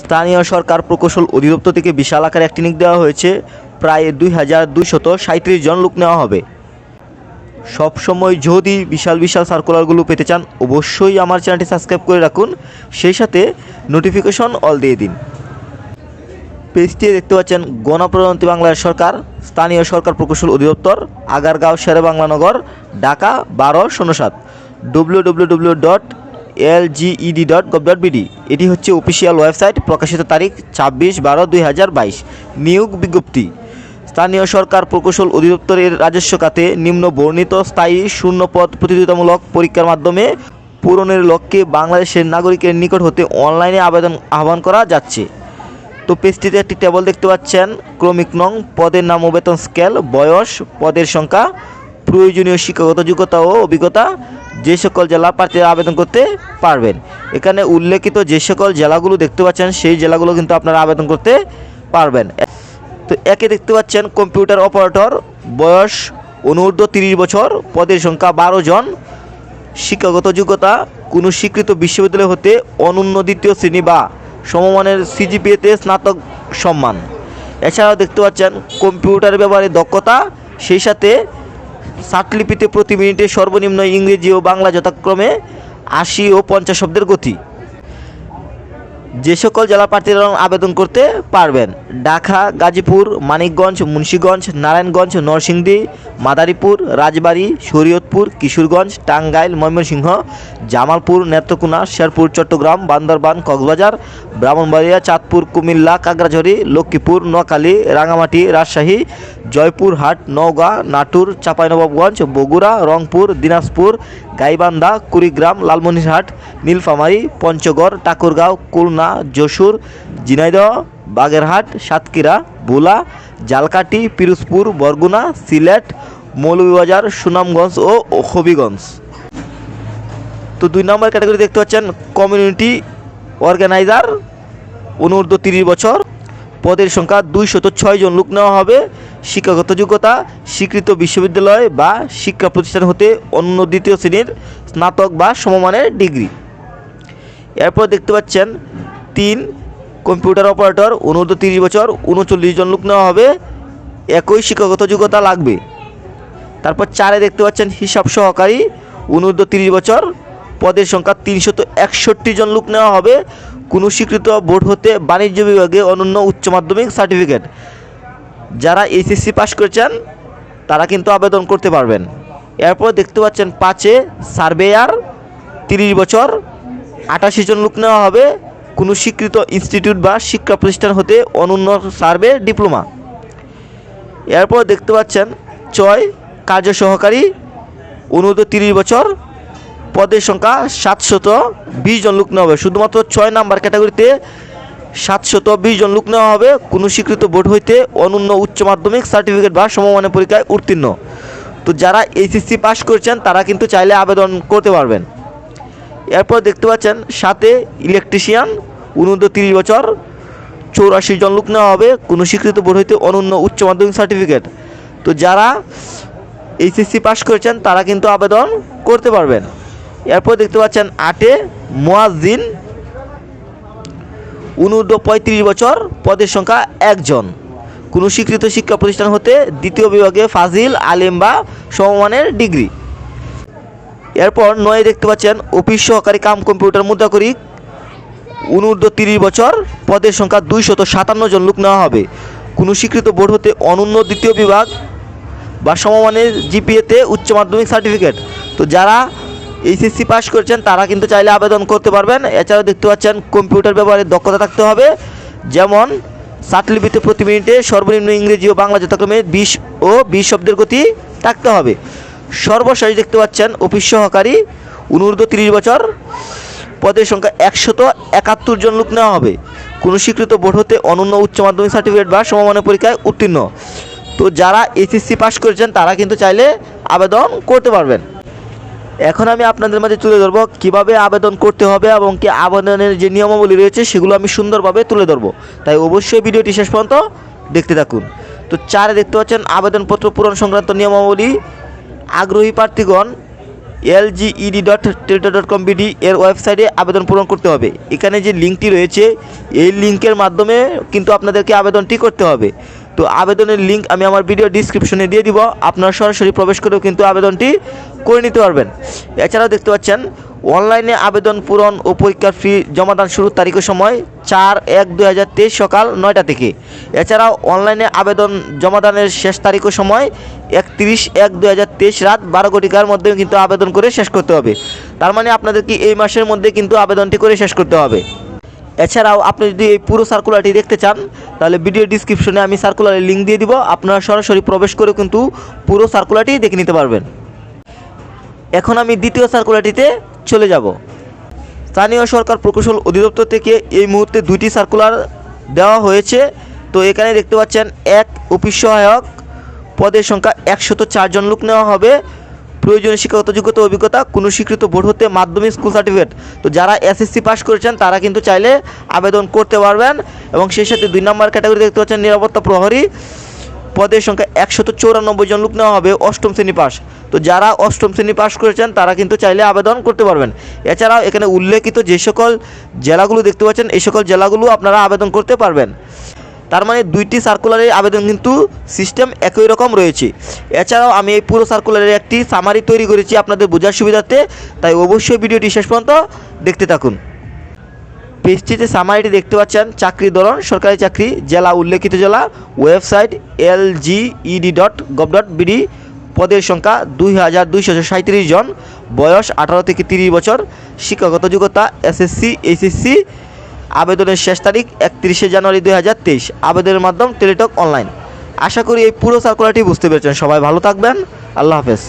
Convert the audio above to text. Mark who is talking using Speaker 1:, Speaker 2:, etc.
Speaker 1: স্থানীয় সরকার প্রকৌশল অধিদপ্তর থেকে বিশাল আকারে একটি নিক দেওয়া হয়েছে। প্রায় দুই হাজার দুইশত সাঁত্রিশ জন লোক নেওয়া হবে। সবসময় যদি বিশাল বিশাল সার্কুলারগুলো পেতে চান, অবশ্যই আমার চ্যানেলটি সাবস্ক্রাইব করে রাখুন। সেই সাথে নোটিফিকেশন অল দিয়ে দিন। পেজটি দেখতে পাচ্ছেন গণপ্রজাতন্ত্রী বাংলাদেশ সরকার, স্থানীয় সরকার প্রকৌশল অধিদপ্তর, আগারগাঁও শেরে বাংলানগর ঢাকা বারো শূন্য সাত। W W W dot L GED dot gov dot BD এটি হচ্ছে অফিসিয়াল ওয়েবসাইট প্রকাশিত তারিখ ছাব্বিশ বারো দুই হাজার বাইশ। নিয়োগ বিজ্ঞপ্তি। স্থানীয় সরকার প্রকৌশল অধিদপ্তরের রাজস্ব খাতে নিম্ন বর্ণিত স্থায়ী শূন্য পদ প্রতিযোগিতামূলক পরীক্ষার মাধ্যমে পূরণের লক্ষ্যে বাংলাদেশের নাগরিকের নিকট হতে অনলাইনে আবেদন আহ্বান করা যাচ্ছে। তো পেজটিতে একটি টেবল দেখতে পাচ্ছেন। ক্রমিক নং, পদের নাম ও বেতন স্কেল বয়স, পদের সংখ্যা, প্রয়োজনীয় শিক্ষাগত যোগ্যতা ও অভিজ্ঞতা যে সকল জেলা প্রার্থীরা আবেদন করতে পারবেন। এখানে উল্লেখিত যে সকল জেলাগুলো দেখতে পাচ্ছেন, সেই জেলাগুলো কিন্তু আপনারা আবেদন করতে পারবেন। তো একে দেখতে পাচ্ছেন কম্পিউটার অপারেটর, বয়স অনূর্ধ্ব তিরিশ বছর, পদের সংখ্যা বারো জন। শিক্ষাগত যোগ্যতা, কোনো স্বীকৃত বিশ্ববিদ্যালয় হতে অনন্য দ্বিতীয় শ্রেণি বা সমমানের সিজিপিএতে স্নাতক সম্মান। এছাড়াও দেখতে পাচ্ছেন কম্পিউটার ব্যবহারে দক্ষতা, সেই সাথে সাতলিপিতে প্রতি মিনিটে সর্বনিম্ন ইংরেজি ও বাংলা যথাক্রমে আশি ও পঞ্চাশ শব্দের গতি। যে সকল জেলা প্রার্থীরা আবেদন করতে পারবেন। ঢাকা, গাজীপুর, মানিকগঞ্জ, মুন্সীগঞ্জ, নারায়ণগঞ্জ, নরসিংদী, মাদারীপুর, রাজবাড়ী, শরীয়তপুর, কিশোরগঞ্জ, টাঙ্গাইল, ময়মনসিংহ, জামালপুর, নেত্রকোনা, শেরপুর, চট্টগ্রাম, বান্দরবান, কক্সবাজার, ব্রাহ্মণবাড়িয়া, চাঁদপুর, কুমিল্লা কাকড়াঝড়ি লক্ষ্মীপুর, নোয়াখালী রাঙামাটি রাজশাহী, জয়পুরহাট, নওগাঁ, নাটোর, চাঁপাইনবাবগঞ্জ, বগুড়া, রংপুর, দিনাজপুর গাইবান্ধা, কুড়িগ্রাম, লালমনিরহাট, নীলফামারী, পঞ্চগড়, ঠাকুরগাঁও, খুলনা, যশোর, ঝিনাইদহ, বাগেরহাট, সাতক্ষীরা, ভোলা জালকাটি পিরোজপুর, বরগুনা, সিলেট, মৌলভীবাজার, সুনামগঞ্জ ও হবিগঞ্জ। তো দুই নম্বর ক্যাটাগরি দেখতে পাচ্ছেন কমিউনিটি অর্গানাইজার, অনূর্ধ্ব তিরিশ বছর। পদের সংখ্যা দুইশত ছয় জন লোক নেওয়া হবে। শিক্ষাগত যোগ্যতা, স্বীকৃত বিশ্ববিদ্যালয় বা শিক্ষা প্রতিষ্ঠান হতে অন্য দ্বিতীয় শ্রেণির স্নাতক বা সমমানের ডিগ্রি। এরপর দেখতে পাচ্ছেন, তিন কম্পিউটার অপারেটর অনূর্ধ্ব তিরিশ বছর, উনচল্লিশ জন লোক নেওয়া হবে। একই শিক্ষাগত যোগ্যতা লাগবে। তারপর চারে দেখতে পাচ্ছেন, হিসাব সহকারী অনূর্ধ্ব তিরিশ বছর, পদের সংখ্যা তিনশত একষট্টি জন লোক নেওয়া হবে। কোনো স্বীকৃত বোর্ড হতে বাণিজ্য বিভাগে অনন্য উচ্চ মাধ্যমিক সার্টিফিকেট। যারা এইচএসসি পাস করেছেন, তারা কিন্তু আবেদন করতে পারবেন। এরপর দেখতে পাচ্ছেন পাঁচে সার্ভেয়ার, তিরিশ বছর, আটাশি জন লোক নেওয়া হবে। কোনো স্বীকৃত ইনস্টিটিউট বা শিক্ষা প্রতিষ্ঠান হতে অনন্য সার্ভে ডিপ্লোমা। এরপর দেখতে পাচ্ছেন ছয় কার্য সহকারী, অনুর্ধ তিরিশ বছর পদের সংখ্যা সাতশত বিশ জন লোক নেওয়া হবে। শুধুমাত্র ছয় নাম্বার ক্যাটাগরিতে সাতশত বিশ জন লোক নেওয়া হবে। কোনো স্বীকৃত বোর্ড হইতে অনন্য উচ্চ মাধ্যমিক, সার্টিফিকেট বা সমমানের পরীক্ষায় উত্তীর্ণ। তো যারা এইচএসসি পাস করেছেন, তারা কিন্তু চাইলে আবেদন করতে পারবেন। এরপর দেখতে পাচ্ছেন, সাথে ইলেকট্রিশিয়ান উনূর্ধ্ব তিরিশ বছর, চৌরাশি জন লোক নেওয়া হবে। কোনো স্বীকৃত বোর্ড হইতে অনন্য উচ্চ মাধ্যমিক, সার্টিফিকেট। তো যারা এইচএসসি পাস করেছেন, তারা কিন্তু আবেদন করতে পারবেন। এরপর দেখতে পাচ্ছেন আটে মোয়াজিন উনূর্ধ্ব পঁয়ত্রিশ বছর, পদের সংখ্যা একজন। কোনো স্বীকৃত শিক্ষা প্রতিষ্ঠান হতে দ্বিতীয় বিভাগে ফাজিল, আলিম বা সমমানের ডিগ্রি। এরপর নয় দেখতে পাচ্ছেন অফিস সহকারী কাম কম্পিউটার মুদ্রাকরিক অনূর্ধ্ব তিরিশ বছর, পদের সংখ্যা দুইশত সাতান্ন জন লোক নেওয়া হবে। কোনো স্বীকৃত বোর্ড হতে অনন্য দ্বিতীয় বিভাগ বা সমমানের জিপিএতে উচ্চ মাধ্যমিক সার্টিফিকেট। তো যারা এইচএসসি পাস করেছেন, তারা কিন্তু চাইলে আবেদন করতে পারবেন। এছাড়াও দেখতে পাচ্ছেন কম্পিউটার ব্যবহারে দক্ষতা থাকতে হবে। যেমন সাতলিপিতে প্রতি মিনিটে সর্বনিম্ন ইংরেজি ও বাংলা যথাক্রমে বিশ ও বিশ শব্দের গতি থাকতে হবে। সর্বশেষ দেখতে পাচ্ছেন, অফিস সহকারী, অনূর্ধ্ব তিরিশ বছর, পদের সংখ্যা একশত একাত্তর জন লোক নেওয়া হবে। কোনো স্বীকৃত বোর্ড হতে অনন্য উচ্চ মাধ্যমিক সার্টিফিকেট বা সমমানের পরীক্ষায় উত্তীর্ণ। তো যারা এসএসসি পাস করেছেন, তারা কিন্তু চাইলে আবেদন করতে পারবেন। এখন আমি আপনাদের মাঝে তুলে ধরবো কীভাবে আবেদন করতে হবে এবং কি আবেদনের যে নিয়মাবলী রয়েছে সেগুলো আমি সুন্দরভাবে তুলে ধরবো। তাই অবশ্যই ভিডিওটি শেষ পর্যন্ত দেখতে থাকুন। তো চারে দেখতে পাচ্ছেন আবেদনপত্র পূরণ সংক্রান্ত নিয়মাবলী। আগ্রহী প্রার্থীগণ LGED dot teletalk dot com BD এর ওয়েবসাইটে আবেদন পূরণ করতে হবে। এখানে যে লিঙ্কটি রয়েছে, এই লিঙ্কের মাধ্যমে কিন্তু আপনাদেরকে আবেদনটি করতে হবে। তো আবেদনের লিঙ্ক আমি আমার ভিডিও ডিসক্রিপশনে দিয়ে দিব। আপনারা সরাসরি প্রবেশ করেও কিন্তু আবেদনটি করে নিতে পারবেন। এছাড়াও দেখতে পাচ্ছেন অনলাইনে আবেদন পূরণ ও পরীক্ষার ফি জমাদান শুরুর তারিখের সময় চার এক তেইশ সকাল নয়টা থেকে। এছাড়াও অনলাইনে আবেদন জমাদানের শেষ তারিখের সময় একত্রিশ এক দু হাজার তেইশ রাত বারো কোটিকার মধ্যে কিন্তু আবেদন করে শেষ করতে হবে। তার মানে আপনাদেরকে এই মাসের মধ্যে কিন্তু আবেদনটি করে শেষ করতে হবে। এছাড়াও আপনি যদি এই পুরো সার্কুলারটি দেখতে চান তাহলে ভিডিও ডিসক্রিপশনে আমি সার্কুলারের লিঙ্ক দিয়ে দিব। আপনারা সরাসরি প্রবেশ করে কিন্তু পুরো সার্কুলারটি দেখে নিতে পারবেন। এখন আমি দ্বিতীয় সার্কুলারটিতে চলে যাব। স্থানীয় সরকার প্রকৌশল অধিদপ্তর থেকে এই মুহূর্তে দুইটি সার্কুলার দেওয়া হয়েছে। তো এখানে দেখতে পাচ্ছেন, এক অফিস সহায়ক, পদের সংখ্যা একশত চারজন লোক নেওয়া হবে। প্রয়োজনীয় শিক্ষাগত যোগ্যতা, অভিজ্ঞতা, কোনো স্বীকৃত বোর্ড হতে মাধ্যমিক স্কুল সার্টিফিকেট। তো যারা এসএসসি পাস করেছেন, তারা কিন্তু চাইলে আবেদন করতে পারবেন এবং সেই সাথে দুই নম্বর ক্যাটাগরি দেখতে পাচ্ছেন, নিরাপত্তা প্রহরী। পদের সংখ্যা একশত চৌরানব্বই জন লোক নেওয়া হবে অষ্টম শ্রেণি পাস তো যারা অষ্টম শ্রেণি পাস করেছেন, তারা কিন্তু চাইলে আবেদন করতে পারবেন। এছাড়াও এখানে উল্লেখিত যে সকল জেলাগুলো দেখতে পাচ্ছেন, এই সকল জেলাগুলো আপনারা আবেদন করতে পারবেন। তার মানে দুইটি সার্কুলারের আবেদন কিন্তু সিস্টেম একই রকম রয়েছে। এছাড়াও আমি এই পুরো সার্কুলারের একটি সামারি তৈরি করেছি আপনাদের বোঝার সুবিধার্থে তাই অবশ্যই ভিডিওটি শেষ পর্যন্ত দেখতে থাকুন। পেজটিতে সামারিটি দেখতে পাচ্ছেন, চাকরি ধরন, সরকারি চাকরি, জেলা, উল্লেখিত জেলা website L ED dot gov dot BD পদের সংখ্যা দুই হাজার দুইশো জন, বয়স আঠারো থেকে তিরিশ বছর, শিক্ষাগত যোগ্যতা এসএসসি এইচএসসি আবেদনের শেষ তারিখ একত্রিশে জানুয়ারি দুই হাজার তেইশ। আবেদনের মাধ্যম টেলিটক অনলাইন। আশা করি এই পুরো সার্কুলারটি বুঝতে পেরেছেন। সবাই ভালো থাকবেন। আল্লাহ হাফেজ।